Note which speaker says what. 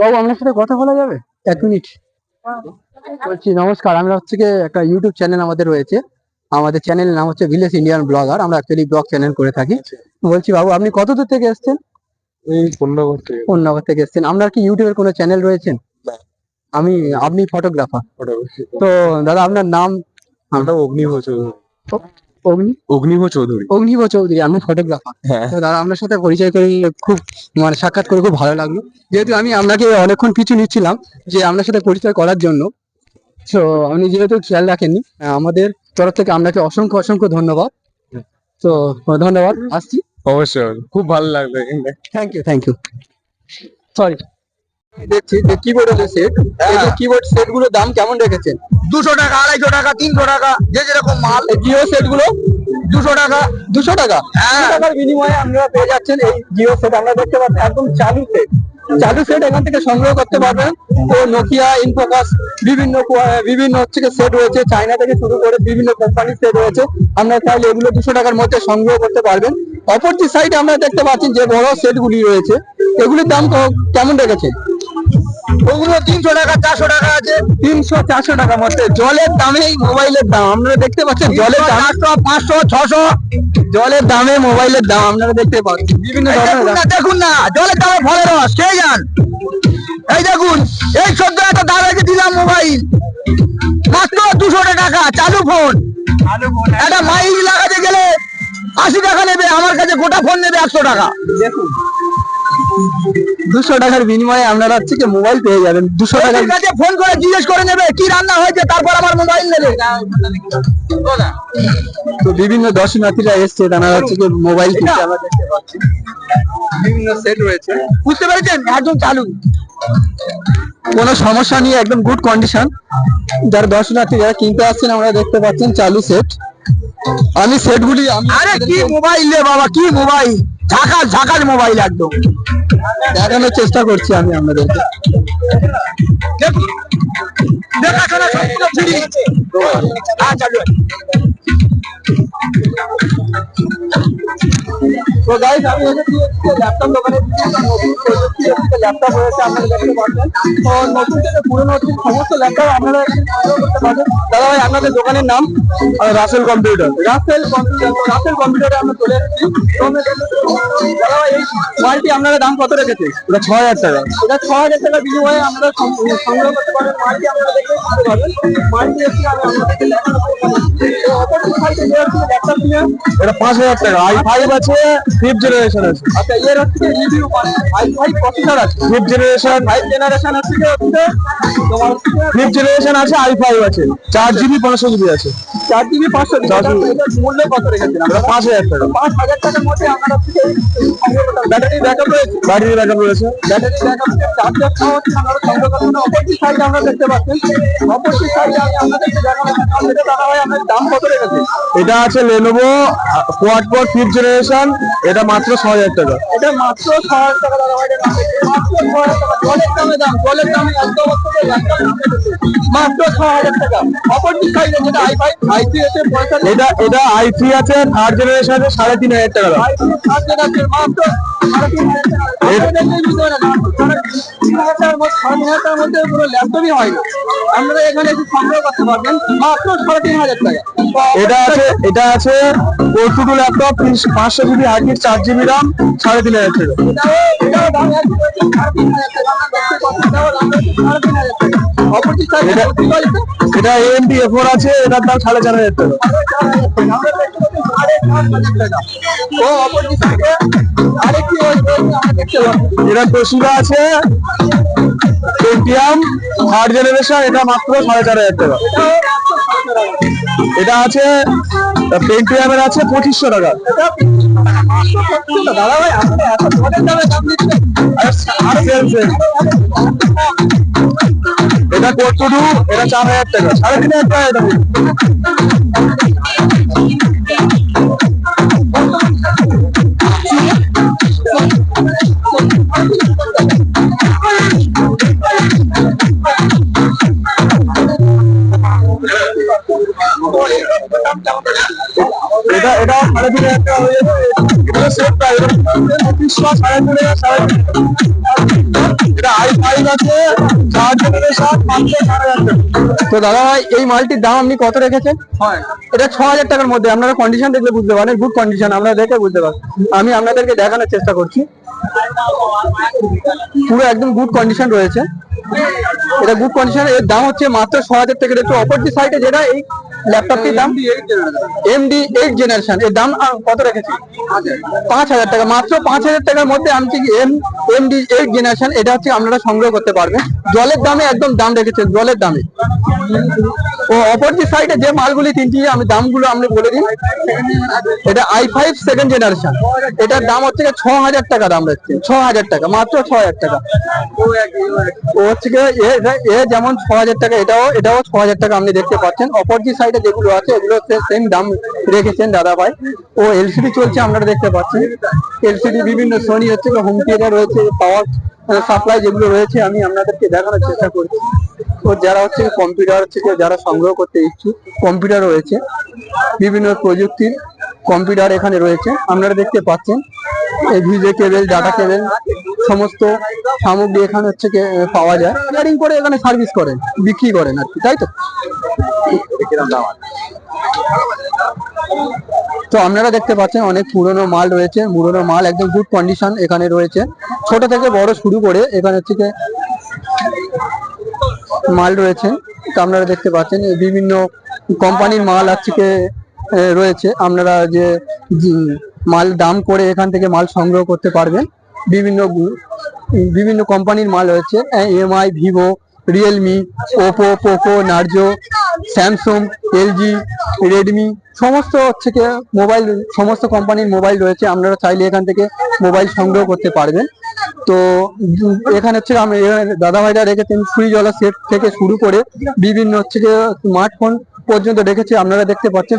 Speaker 1: বাবু আপনার সাথে কথা বলা যাবে? এক মিনিট। বলছি নমস্কার। আমরা হচ্ছে গিয়ে একটা ইউটিউব চ্যানেল আমাদের রয়েছে। আমাদের চ্যানেলের নাম হচ্ছে ভিলেজ ইন্ডিয়ান ব্লগার আমরা অ্যাকচুয়ালি ব্লগ চ্যানেল করে থাকি। বলছি বাবু আপনি কত দূর থেকে এসেছেন?
Speaker 2: এই পূর্ণগর থেকে।
Speaker 1: এসেছেন। আপনার কি ইউটিউবের কোনো চ্যানেল রয়েছেন আমি আপনি ফটোগ্রাফার তো দাদা আপনার নাম?
Speaker 2: আমরা চৌধুরী
Speaker 1: অগ্নি?
Speaker 2: অগ্নিভ চৌধুরী।
Speaker 1: অগ্নিব চৌধুরী আমি ফটোগ্রাফার
Speaker 2: হ্যাঁ।
Speaker 1: তো দাদা আপনার সাথে পরিচয় করে খুব মানে সাক্ষাৎ করে খুব ভালো লাগল। যেহেতু আমি আপনাকে অনেকক্ষণ পিছু নিচ্ছিলাম যে আপনার সাথে পরিচয় করার জন্য তো আপনি যেহেতু খেয়াল রাখেননি আমাদের তরফ থেকে আপনাকে অসংখ্য অসংখ্য ধন্যবাদ। তো ধন্যবাদ। আসছি।
Speaker 2: অবশ্যই খুব ভালো এখানে।
Speaker 1: Thank you thank you sorry দেখছি যে কিবোর্ডের সেট এই কিবোর্ড সেটগুলোর দাম কেমন রেখেছেন?
Speaker 3: দুশো টাকা আড়াইশো টাকা তিনশো টাকা যে যেরকম মাল।
Speaker 1: এই জিও সেটগুলো?
Speaker 3: দুশো টাকা।
Speaker 1: দুশো টাকা?
Speaker 3: হ্যাঁ।
Speaker 1: টাকার বিনিময়ে আপনারা পেয়ে যাচ্ছেন এই জিও সেট আমরা দেখতে পাচ্ছি একদম চালু সেট চালু সেট এখান থেকে সংগ্রহ করতে পারবেন। তো নোকিয়া ইনফোকাস বিভিন্ন বিভিন্ন হচ্ছে সেট রয়েছে। চায়না থেকে শুরু করে বিভিন্ন কোম্পানির সেট রয়েছে। আপনারা চাইলে এগুলো দুশো টাকার মধ্যে সংগ্রহ করতে পারবেন। অপর যে সাইডে আমরা দেখতে পাচ্ছি যে বড় সেট গুলি রয়েছে। এগুলির দাম কেমন রেখেছে
Speaker 3: ওগুলো তিনশো টাকা চারশো টাকা আছে।
Speaker 1: তিনশো চারশো টাকার মধ্যে। জলের দামে মোবাইলের দাম আপনারা দেখতে পাচ্ছেন জলের দাম
Speaker 3: চারশো পাঁচশো ছশো।
Speaker 1: জলের দামে মোবাইলের দাম আপনারা দেখতে পাচ্ছেন। বিভিন্ন ধরনের
Speaker 3: দেখুন না জলের দামে ফলের রস কে যান। এই দেখুন এই সদ্য একটা দাম রেখে দিলাম মোবাইল। মাত্র দুশো টাকা চালু ফোন। একটা মাইল লাগাতে গেলে আশি টাকা নেবে আমার কাছে গোটা ফোন নেবে একশো টাকা।
Speaker 1: দেখুন দুশো টাকার বিনিময়ে আপনারা হচ্ছে কি মোবাইল পেয়ে যাবেন। দুশো টাকার
Speaker 3: কাছে ফোন করে জিজ্ঞেস করে নেবে কি রান্না হয়েছে তারপর আমার মোবাইল নেবে।
Speaker 1: তো বিভিন্ন দর্শনার্থীরা এসছে তারা হচ্ছে কি মোবাইল কিনতে আমরা দেখতে পাচ্ছি। বিভিন্ন সেট রয়েছে।
Speaker 3: বুঝতে পেরেছেন? একদম চালু।
Speaker 1: কোনো সমস্যা নিয়ে একদম গুড কন্ডিশন যারা দর্শনার্থী যারা কিনতে আসছেন আমরা দেখতে পাচ্ছেন চালু সেট আমি সেটগুলি
Speaker 3: আরে কি মোবাইল রে বাবা কি মোবাইল ঝাকাল ঝাকাল মোবাইল একদম।
Speaker 1: দেখানোর চেষ্টা করছি আমি আপনাদেরকে।
Speaker 3: দেখাশোনা সম্পূর্ণ ফ্রি হ্যাঁ চালু
Speaker 1: তো গাইস আমি এসেছি ল্যাপটপ দোকানে ল্যাপটপ রয়েছে আপনারা দেখতে পাচ্ছেন তো নতুন থেকে পুরোনো সমস্ত ল্যাপটপ আপনারা দাদা ভাই আপনাদের দোকানের নাম? রাসেল কম্পিউটার রাসেল কম্পিউটার রাসেল কম্পিউটারে আমরা চলে এসেছি। আপনারা দাম কত রেখেছে এটা ছ হাজার টাকা। এটা ছ হাজার টাকা বিনিময়ে আমরা সংগ্রহ করতে আপনারা এসে আমি নিয়ে
Speaker 2: এটা পাঁচ হাজার টাকা। আই ফাইভ আছে ফিফথ জেনারেশন আছে।
Speaker 1: আচ্ছা এর হচ্ছে রিভিউ হাই ফাই প্রসেসর আছে।
Speaker 2: ফিফথ জেনারেশন
Speaker 1: ফাইভ জেনারেশন হচ্ছে তোমার
Speaker 2: ফিফথ জেনারেশন আছে আই ফাইভ আছে। চার জিবি পাঁচশো জিবি আছে।
Speaker 1: চার জিবি পাঁচশো
Speaker 2: চার
Speaker 1: মূল্য কত আপনারা
Speaker 2: পাঁচ হাজার টাকা।
Speaker 1: পাঁচ হাজার টাকার মধ্যে আপনারা ব্যাটারি ব্যাকআপ রয়েছে?
Speaker 2: ব্যাটারি ব্যাকআপ রয়েছে।
Speaker 1: ব্যাটারি ব্যাকআপ চার্জার সহ আপনারা সংগ্রহ করতে অপরটি সাইডে আমরা দেখতে পাচ্ছেন অপরটি সাইডে আমি আপনাদেরকে
Speaker 2: এটা আছে Lenovo quad core fifth generation এটা মাত্র ছ হাজার টাকা
Speaker 1: এটা মাত্র ছ হাজার টাকা মাত্র ছ হাজার টাকা। সাইডে যেটা আই ফাইভ আই থ্রি এসে
Speaker 2: এটা এটা আই থ্রি আছে থার্ড জেনারেশন আছে সাড়ে তিন হাজার টাকা
Speaker 1: মাত্র হয় আপনারা এখানে এসে সংগ্রহ করতে পারবেন। মাত্র সাড়ে তিন হাজার টাকা।
Speaker 2: এটা আছে এটা আছে পোর্টুটু ল্যাপটপ পাঁচশো জিবি হার্ড ডিস্ক চার জিবি রাম সাড়ে তিন হাজার টাকা। এটা- এএমডি এ ফোর আছে এটার দাম সাড়ে চার হাজার টাকা। এটা তোশিবা আছে পেটিএম থার্ড জেনারেশন এটা মাত্র সাড়ে চার হাজার টাকা। এটা আছে পেন্টিয়ামের আছে পঁচিশশো টাকা।
Speaker 1: দাদা ভাই
Speaker 2: এটা কত এটা চার হাজার টাকা। সাড়ে তিন হাজার টাকা এটা এটা এটা সাড়ে তিন হাজার টাকা হয়ে যাবে। জলের সেটটা পঁচিশশো সাড়ে তিন হাজার সাড়ে এটা আই ফাইভ আছে চার জেনারেশন মাত্র চার হাজার
Speaker 1: তো দাদা ভাই এই মালটির দাম আপনি কত রেখেছেন?
Speaker 2: হয়।
Speaker 1: এটা ছ হাজার টাকার মধ্যে আপনারা কন্ডিশন দেখলে বুঝতে পারেন গুড কন্ডিশন আপনারা দেখে বুঝতে পারেন আমি আপনাদেরকে দেখানোর চেষ্টা করছি। পুরো একদম গুড কন্ডিশন রয়েছে। এটা গুড কন্ডিশন এর দাম হচ্ছে মাত্র ছ হাজার টাকা। একটু অপরটি সাইডে যেটা এই ল্যাপটপটির দাম? এমডি এইট জেনারেশন এর দাম কত রেখেছি? পাঁচ হাজার। টাকা মাত্র পাঁচ হাজার টাকার মধ্যে আমি কি এম এমডি এইট জেনারেশন এটা হচ্ছে আপনারা সংগ্রহ করতে পারবেন। জলের দামে একদম দাম রেখেছে জলের দামে। ও অপরটি সাইডে যে মালগুলি তিনটি আমি দামগুলো আপনি বলে দিন এটা আই ফাইভ সেকেন্ড জেনারেশন এটার দাম হচ্ছে ছ হাজার টাকা দাম রাখছে ছ হাজার টাকা মাত্র ছ হাজার টাকা। ও হচ্ছে এ যেমন ছ হাজার টাকা এটাও এটাও ছ হাজার টাকা আপনি দেখতে পাচ্ছেন। অপরটি সাইডে যেগুলো আছে, এগুলো সেম দাম রেখেছেন দাদা ভাই ও এলসিডি চলছে, আপনারা দেখতে পাচ্ছেন। এলসিডি বিভিন্ন সোনি হচ্ছে হোম থিয়েটার রয়েছে পাওয়ার সাপ্লাই যেগুলো রয়েছে, আমি আপনাদেরকে দেখানোর চেষ্টা করছি। ও যারা হচ্ছে কম্পিউটার হচ্ছে যারা সংগ্রহ করতে ইচ্ছুক কম্পিউটার রয়েছে। বিভিন্ন প্রযুক্তির কম্পিউটার এখানে রয়েছে। আপনারা দেখতে পাচ্ছেন ভিজে কেবেল ডাটা কেবল সমস্ত সামগ্রী এখানে হচ্ছে পাওয়া যায়। করে এখানে সার্ভিস করেন, বিক্রি করেন আর কি, তাই তো? তো আপনারা দেখতে পাচ্ছেন অনেক পুরনো মাল রয়েছে, পুরনো মাল একদম গুড কন্ডিশন এখানে রয়েছে। ছোট থেকে বড় শুরু করে এখানে থেকে মাল রয়েছে। তো আপনারা দেখতে পাচ্ছেন বিভিন্ন কোম্পানির মাল আজকে রয়েছে। আপনারা যে মাল দাম করে এখান থেকে মাল সংগ্রহ করতে পারবেন। বিভিন্ন বিভিন্ন কোম্পানির মাল রয়েছে। MI Vivo, Realme, Oppo, Poco, Narzo Samsung, LG, Redmi, সমস্ত হচ্ছে কি, মোবাইল, সমস্ত কোম্পানির মোবাইল রয়েছে। আপনারা চাইলে এখান থেকে মোবাইল সংগ্রহ করতে পারবেন। তো, এখানে হচ্ছে আমি দাদা ভাইরা রেখেছেন সুইচ ওলা সেট থেকে শুরু করে বিভিন্ন হচ্ছে যে স্মার্টফোন পর্যন্ত রেখেছে। আপনারা দেখতে পাচ্ছেন